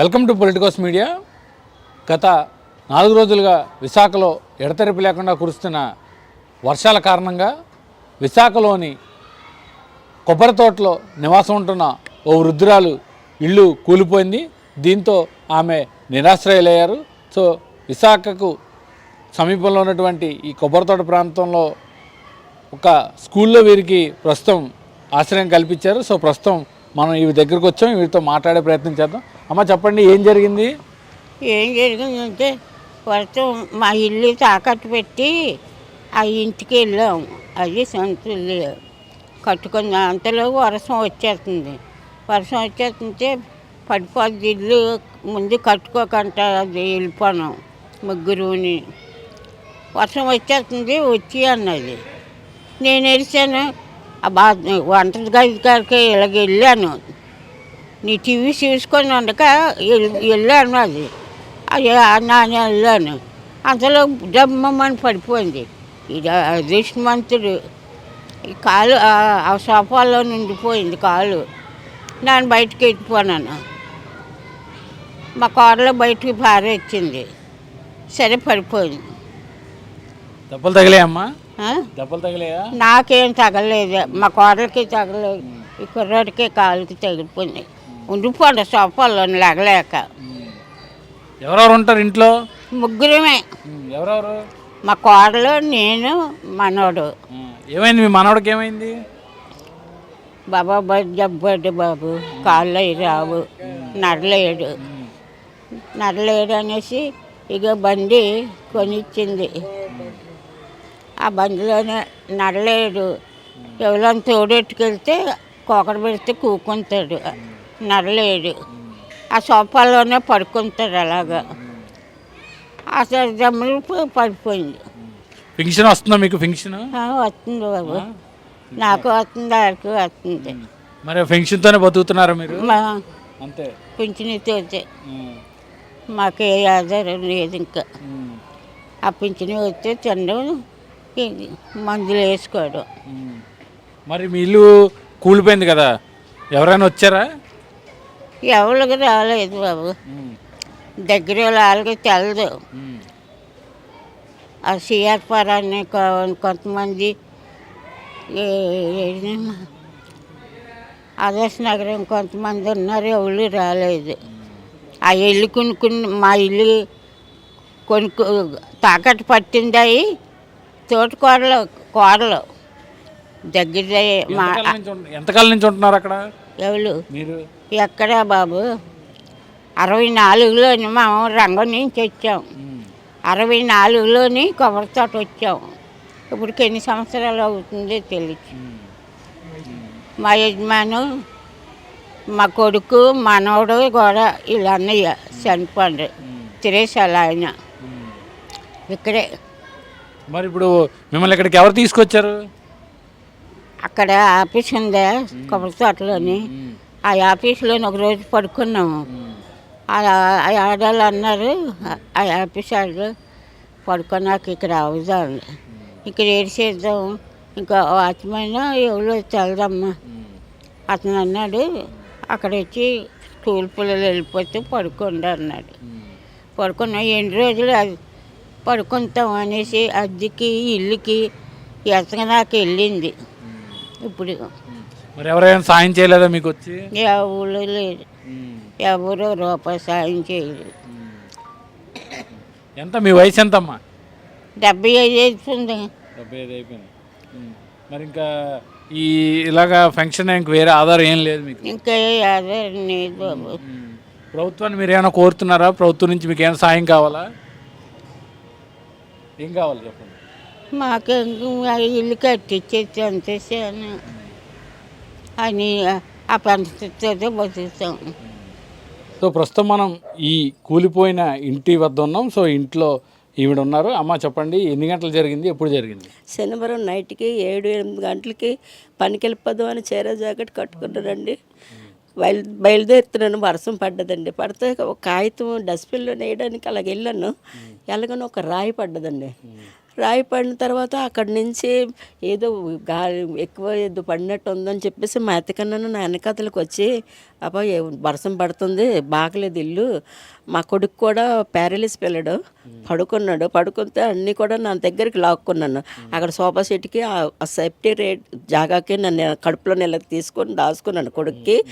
Welcome to Politicos media. గత నాలుగు రోజులుగా విశాఖలో ఎడతెరిపి లేకుండా కురుస్తున్న వర్షాల కారణంగా విశాఖలోని కొబ్బరి తోటలో నివాసం ఉంటున్న ఓ వృద్ధురాలు ఇల్లు కూలిపోయింది. దీంతో ఆమె నిరాశ్రయులయ్యారు. సో విశాఖకు సమీపంలో ఉన్నటువంటి ఈ కొబ్బరి తోట ప్రాంతంలో ఒక స్కూల్లో వీరికి ప్రస్తుతం ఆశ్రయం కల్పించారు. సో ప్రస్తుతం మనం ఈ దగ్గరకు వచ్చాం వీటితో మాట్లాడే ప్రయత్నం చేద్దాం. అమ్మ చెప్పండి ఏం జరిగింది? ఏం జరిగిందంటే వర్షం మా ఇల్లు తాకట్టు పెట్టి ఆ ఇంటికి వెళ్ళాం. అది సొంతలు కట్టుకున్న అంతలో వర్షం వచ్చేస్తుంది. వర్షం వచ్చేస్తుంటే పడిపోద్ది ఇల్లు ముందు కట్టుకోకంట అది వెళ్ళిపోయినాం ముగ్గురుని. వర్షం వచ్చేస్తుంది వచ్చి అన్నది. నేను ఎరిసాను ఆ బాధ వంట గది గారికి ఇలాగ వెళ్ళాను. నీ టీవీ చూసుకొని ఉండక వెళ్ళాను అది. అది నాన్న వెళ్ళాను. అంతలో డమ్మని పడిపోయింది. ఇది అదృష్టమంతుడు ఈ కాలు ఆ- సోఫాలో నిండిపోయింది కాలు. నేను బయటకు ఎత్తిపోనాను మా కారులో బయటికి పారేచ్చింది సరే పడిపోయింది. దెబ్బలు తగిలాయమ్మా? నాకేం తగలేదు మా కోడలికి తగలేదు ఈ కుర్రాడికి కాలుకి తగిలిపోయింది. ఉండిపోండి సోఫాలో లేగలేక. ఎవరెవరు ఉంటారు ఇంట్లో? ముగ్గురమే. ఎవరెవరు? మా కోడలు నేను మనోడు. ఏమైంది? మీ మనవడికి ఏమైంది? బాబా జబ్బడ్డు బాబు. కాళ్ళు రావు. నడలేడు. నడలేడు అనేసి ఇక బండి కొనిచ్చింది. ఆ బండిలోనే నడలేడు. ఎవరో తోడెట్టుకెళ్తే కోకడ పెడితే కూకుంటాడు. నడలేడు. ఆ సోఫాలోనే పడుకుంటాడు అలాగా. అసలు జమ్ములు పడిపోయింది. ఫింక్షన్ వస్తుందా మీకు ఫింక్షన్? వస్తుంది బాబు. నాకు వస్తుంది ఆడికి వస్తుంది. మరి ఫింక్షన్తోనే బతుకుతున్నారా మీరు? అంతే. పింఛనితో ఉమ్, మాకే ఆధారం లేదు ఇంకా. ఆ పింఛని వస్తే తినడం మందులు వేసుకోవడం ఉమ్. మరి మీ ఇల్లు కూలిపోయింది కదా ఎవరైనా వచ్చారా? ఎవరికి రాలేదు బాబు. దగ్గర వాళ్ళకి తెలదు. ఆ సిఆర్ఆర్ అనే కొంతమంది ఆదర్శ నగరం కొంతమంది ఉన్నారు ఎవరు రాలేదు. ఆ ఇల్లు కొనుక్కుని మా ఇల్లు కొనుక్కు తాకట్టు పట్టిందాయి తోటి కూరలు కూరలు దగ్గర మా ఎంతకాలం నుంచి ఉంటున్నారు అక్కడ? ఎవరు? మీరు? ఎక్కడ బాబు? అరవై నాలుగులోని మేము రంగం నుంచి వచ్చాం. అరవై నాలుగులోని కొబ్బరి తోట వచ్చాం. ఇప్పటికి ఎన్ని సంవత్సరాలు అవుతుందో తెలియదు ఉమ్, మా యజమాను మా కొడుకు మనవడు కూడా వీళ్ళ అన్నయ్య చనిపోండి తిరేసాలు ఆయన. ఇక్కడే మరి ఇప్పుడు మిమ్మల్ని ఇక్కడికి ఎవరు తీసుకొచ్చారు? అక్కడ ఆఫీస్ ఉందా కొబ్బరి తోటలోని. ఆ ఆఫీస్లోని ఒక రోజు పడుకున్నాము. ఆడవాళ్ళు అన్నారు ఆ ఆఫీస్ వాళ్ళు పడుకున్నాక ఇక్కడ అవుదాం ఇక్కడ ఏడు చేద్దాం? ఇంకా వాచ్మెన్ ఎవరో తెలదమ్మా. అతను అన్నాడు అక్కడ వచ్చి స్కూల్ పిల్లలు వెళ్ళిపోతే పడుకోండి అన్నాడు. పడుకున్నా. ఎన్ని రోజులు అది పడుకుంటాం అనేసి అద్దెకి ఇల్లుకి ఎత్తగదాకా వెళ్ళింది. ఇప్పుడు మరి ఎవరైనా సాయం చేయలేదా మీకు వచ్చి ఎవరు లేదు ఎవరు రూపాయి సాయం చేయలేదు. ఎంత? మీ వయసు ఎంతమ్మా? డెబ్బై ఐదు అవుతుంది డెబ్బై ఐదు అయిపోయింది. మరి ఇంకా ఈ ఇలాగా ఫంక్షన్ ఇంక వేరే ఆధారం ఏం లేదు మీకు? ఇంకా ఆధారం లేదు బాబు. ప్రభుత్వాన్ని మీరు ఏమైనా కోరుతున్నారా? ప్రభుత్వం నుంచి మీకు ఏమైనా సాయం కావాలా? ఏం కావాలి చెప్పండి మాకు ఇల్లు కట్టించేసి అంతేసాను అని ఆ పంచతో బతుకుతాం. సో ప్రస్తుతం మనం ఈ కూలిపోయిన ఇంటి వద్ద ఉన్నాం. సో ఇంట్లో ఈవిడ ఉన్నారు. అమ్మ చెప్పండి ఎన్ని గంటలు జరిగింది? ఎప్పుడు జరిగింది? శనివారం నైట్కి ఏడు ఎనిమిది గంటలకి పనికి వెళ్ళిపోదాం అని చీర జాకెట్ కట్టుకున్నానండి బయలు బయలుదేరుతున్నాను వర్షం పడ్డదండి. పడితే ఒక కాగితం డస్ట్బిన్లో వేయడానికి అలాగ వెళ్ళాను వెళ్ళగానే ఒక రాయి పడ్డదండి. రాయి పడిన తర్వాత అక్కడి నుంచి ఏదో గాలి ఎక్కువ ఏదో పడినట్టు ఉందని చెప్పేసి మా అత్తకన్నాను నా వెనకాతలకు వచ్చి అబ్బాయి వర్షం పడుతుంది బాగలేదు ఇల్లు. మా కొడుకు కూడా ప్యారలిస్ పిల్లడు. పడుకున్నాడు. పడుకుంటే అన్నీ కూడా నా దగ్గరికి లాక్కున్నాను. అక్కడ సోఫా సెట్కి ఆ సేఫ్టీ రేట్ జాగాకి నన్ను కడుపులో నెలకు తీసుకొని దాచుకున్నాను కొడుక్కి.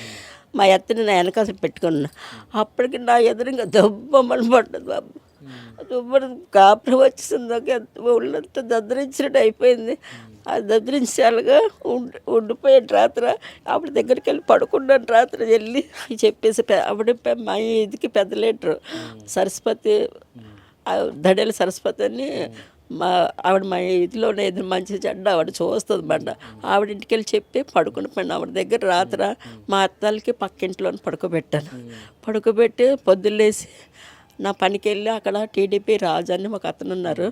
మా ఎత్తని నా వెనకాల పెట్టుకున్నాను. అప్పటికి నా ఎదురుగా దెబ్బమని పడ్డది బాబు. దుబ్బడు కాపురం వచ్చేసింది ఒక ఒళ్ళంతా దద్దరించినట్టు అయిపోయింది. ఆ దద్దరించాలుగా ఉండి ఉండిపోయాను రాత్రి. ఆవిడ దగ్గరికి వెళ్ళి పడుకున్నాను రాత్రి వెళ్ళి చెప్పేసి ఆవిడ మా ఇదికి పెద్ద లీటరు. సరస్వతి దడేల సరస్వతి అని మా ఆవిడ మా ఇదిలో ఎదురు మంచి చెడ్డ ఆవిడ చూస్తుంది బండ. ఆవిడ ఇంటికి వెళ్ళి చెప్పి పడుకుని పోయిన. ఆవిడ దగ్గర రాత్ర మా అత్తలకి పక్కింట్లో పడుకోబెట్టాను. పడుకోబెట్టి పొద్దులేసి నా పనికి వెళ్ళి అక్కడ టీడీపీ రాజు అని ఒక అతను ఉన్నారు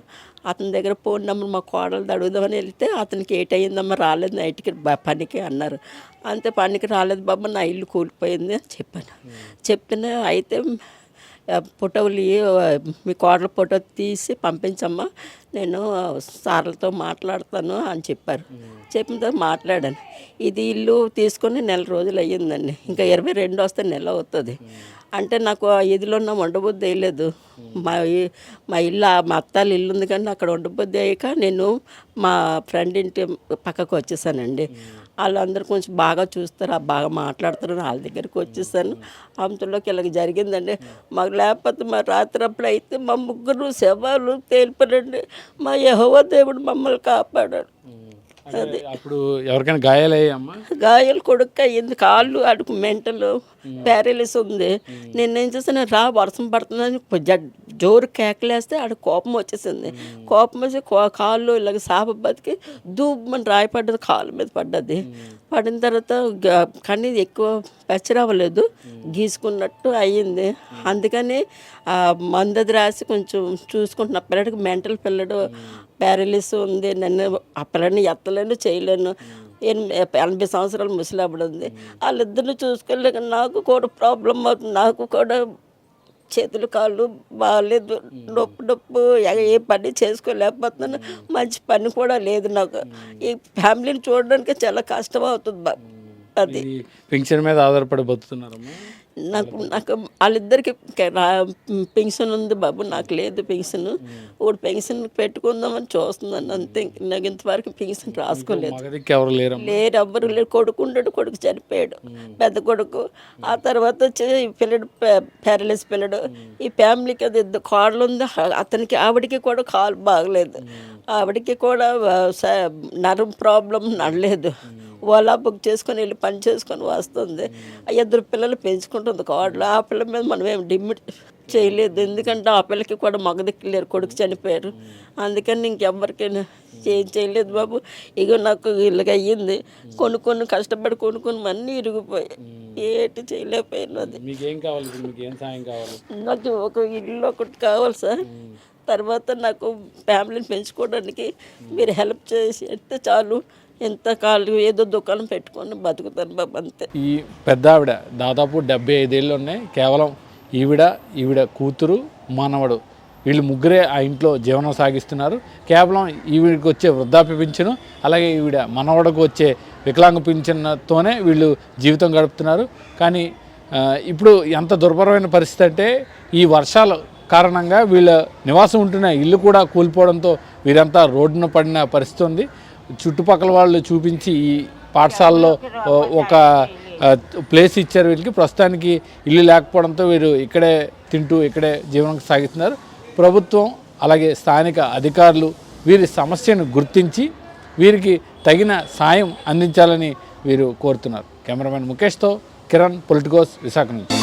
అతని దగ్గర ఫోన్ నెంబర్ మా కోడలు అడుగుదామని వెళ్తే అతనికి ఏట్ రాలేదు నైట్కి పనికి అన్నారు. అంతే పనికి రాలేదు బాబు నా ఇల్లు కూలిపోయింది అని చెప్పాను. చెప్తేనే అయితే ఫోటోలు మీ కోడల ఫోటో తీసి పంపించమ్మా నేను సార్లతో మాట్లాడతాను అని చెప్పారు. చెప్పిన తర్వాత మాట్లాడాను. ఇది ఇల్లు తీసుకొని నెల రోజులు అయ్యిందండి. ఇంకా ఇరవై రెండు వస్తే నెల అవుతుంది. అంటే నాకు ఇదిలో ఉన్న వండబుద్ధి వేయలేదు మా మా ఇల్లు మా అత్తాల ఇల్లు ఉంది కానీ అక్కడ వండబుద్ధి అయ్యాక నేను మా ఫ్రెండ్ ఇంటి పక్కకు వచ్చేసానండి. వాళ్ళందరూ కొంచెం బాగా చూస్తారు బాగా మాట్లాడుతారు వాళ్ళ దగ్గరికి వచ్చేసాను. అంతలోకి ఇలాగ జరిగిందండి. మాకు లేకపోతే మా రాత్రి అప్పుడు అయితే మా ముగ్గురు శవాలు తేలిపోనండి మా యహోవ దేవుడు మమ్మల్ని కాపాడాడు. అప్పుడు ఎవరికైనా గాయాలయ్యామ్మా గాయాలు కొడుకు అయ్యింది కాళ్ళు అడుగు మెంటలు ప్యారలిస్ ఉంది. నేనేం చేసాను రా వర్షం పడుతుందని జోరు కేకలేస్తే ఆడ కోపం వచ్చేసింది. కోపం వచ్చి కాళ్ళు ఇలాగ సాప బతికి దూబ్బని రాయి పడ్డది కాళ్ళ మీద పడ్డది. పడిన తర్వాత కానీ ఎక్కువ పెచ్చరవ్వలేదు గీసుకున్నట్టు అయ్యింది. అందుకని మందది రాసి కొంచెం చూసుకుంటున్న. పిల్లడికి మెంటల్ పిల్లడు ప్యారలిస్ ఉంది నన్ను ఆ ఎత్తలేను చేయలేను. ఎనిమిది ఎనభై సంవత్సరాలు ముసలాబడి ఉంది వాళ్ళిద్దరిని చూసుకోలేక నాకు కూడా ప్రాబ్లం అవుతుంది. నాకు కూడా చేతులు కాళ్ళు బాగాలేదు నొప్పు నొప్పు. ఏ పని చేసుకోలేకపోతున్నాను. మంచి పని కూడా లేదు నాకు. ఈ ఫ్యామిలీని చూడడానికి చాలా కష్టం అవుతుంది బా అది. పెన్షన్ మీద ఆధారపడి బతుకుతున్నారమ్మా. నాకు నాకు వాళ్ళిద్దరికి పెన్షన్ ఉంది బాబు నాకు లేదు పెన్షన్. ఒకటి పెన్షన్ పెట్టుకుందామని చూస్తున్నాను అంతే. నాకు ఇంతవరకు పెన్షన్ రాసుకోలేదు. లేరు ఎవ్వరు లేరు. కొడుకు ఉండడు కొడుకు చనిపోయాడు. పెద్ద కొడుకు. ఆ తర్వాత వచ్చి ఈ పిల్లడు ప్యారలైస్ పిల్లడు. ఈ ఫ్యామిలీకి అది ఇద్దరు కాళ్ళు ఉంది. అతనికి ఆవిడకి కూడా కాలు బాగలేదు. ఆవిడకి కూడా నరం ప్రాబ్లం నడలేదు. ఓలా బుక్ చేసుకొని వెళ్ళి పని చేసుకొని వస్తుంది. ఇద్దరు పిల్లలు పెంచుకుంటుంది కోడలు ఆ పిల్ల మీద మనం ఏం డిమిట్ చేయలేదు. ఎందుకంటే ఆ పిల్లకి కూడా మగదిక్కు లేరు కొడుకు చనిపోయారు. అందుకని ఇంకెవ్వరికైనా ఏం చేయలేదు బాబు. ఇగో నాకు ఇలాగ అయ్యింది. కొనుక్కొని కష్టపడి కొనుక్కొని అన్నీ ఇరిగిపోయాయి. ఏటి చేయలేకపోయాను అది. మీకేం కావాలి ఇప్పుడు? మీకు ఏం సాయం కావాలి? నాకు ఒక ఇల్లు ఒకటి కావాలి సార్. తర్వాత నాకు ఫ్యామిలీని పెంచుకోవడానికి మీరు హెల్ప్ చేసి అంటే చాలు. ఎంత కాలు ఏదో దుకాణం పెట్టుకొని బతుకుతాను బాబు అంతే. ఈ పెద్ద ఆవిడ దాదాపు డెబ్బై ఐదేళ్ళు ఉన్నాయి. కేవలం ఈవిడ ఈవిడ కూతురు మనవడు. వీళ్ళు ముగ్గురే ఆ ఇంట్లో జీవనం సాగిస్తున్నారు. కేవలం ఈవిడికి వచ్చే వృద్ధాప్య పింఛను అలాగే ఈవిడ మనవడకు వచ్చే వికలాంగ పింఛన్తోనే వీళ్ళు జీవితం గడుపుతున్నారు. కానీ ఇప్పుడు ఎంత దుర్భరమైన పరిస్థితి అంటే ఈ వర్షాల కారణంగా వీళ్ళ నివాసం ఉంటున్న ఇల్లు కూడా కూలిపోవడంతో వీరంతా రోడ్డున పడిన పరిస్థితి ఉంది. చుట్టుపక్కల వాళ్ళు చూపించి ఈ పాఠశాలలో ఒక ప్లేస్ ఇచ్చారు వీళ్ళకి. ప్రస్తుతానికి ఇల్లు లేకపోవడంతో వీరు ఇక్కడే తింటూ ఇక్కడే జీవనం సాగిస్తున్నారు. ప్రభుత్వం అలాగే స్థానిక అధికారులు వీరి సమస్యను గుర్తించి వీరికి తగిన సాయం అందించాలని వీరు కోరుతున్నారు. కెమెరామెన్ ముఖేష్తో కిరణ్ పొలిటికోస్ విశాఖ నుంచి.